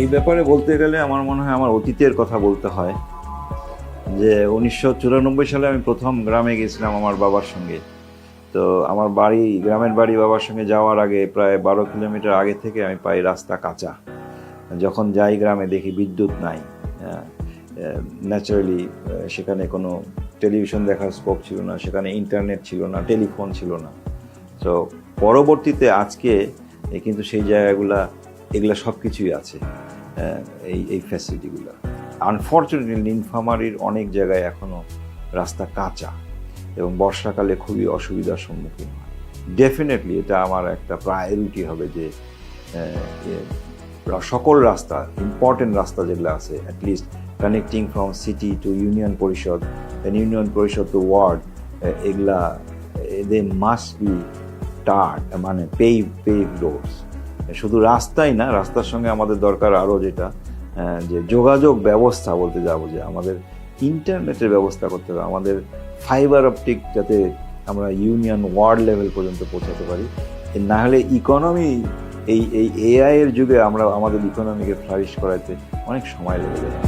এই ব্যাপারে বলতে গেলে আমার মনে হয় আমার অতীতের কথা বলতে হয়। যে উনিশশো চুরানব্বই সালে আমি প্রথম গ্রামে গেছিলাম আমার বাবার সঙ্গে। তো আমার বাড়ি, গ্রামের বাড়ি বাবার সঙ্গে যাওয়ার আগে প্রায় বারো কিলোমিটার আগে থেকে আমি পাই রাস্তা কাঁচা। যখন যাই গ্রামে দেখি বিদ্যুৎ নাই। ন্যাচারালি সেখানে কোনো টেলিভিশন দেখার স্কোপ ছিল না, সেখানে ইন্টারনেট ছিল না টেলিফোন ছিল না। তো পরবর্তীতে আজকে কিন্তু সেই জায়গাগুলা, এগুলা সব কিছুই আছে। এই এই ফ্যাসিলিটিগুলো আনফর্চুনেটলি নীলফামারির অনেক জায়গায় এখনও রাস্তা কাঁচা এবং বর্ষাকালে খুবই অসুবিধার সম্মুখীন হয়। ডেফিনেটলি এটা আমার একটা প্রায়োরিটি হবে যে সকল রাস্তা ইম্পর্টেন্ট রাস্তা যেগুলো আছে at least connecting from city to union পরিষদ ইউনিয়ন পরিষদ টু ওয়ার্ড এগুলা দে মাস্ট বি টার্ড মানে পেভ পেভ রোডস শুধু রাস্তাই না, রাস্তার সঙ্গে আমাদের দরকার আরও যেটা যে যোগাযোগ ব্যবস্থা বলতে যাব যে আমাদের ইন্টারনেটের ব্যবস্থা করতে হবে, আমাদের ফাইবার অপটিক যাতে আমরা ইউনিয়ন ওয়ার্ড লেভেল পর্যন্ত পৌঁছাতে পারি। না হলে ইকোনমি এই এই এআই এর যুগে আমরা আমাদের ইকোনমিকে ফ্লারিশ করাতে অনেক সময় লেগে যাবে।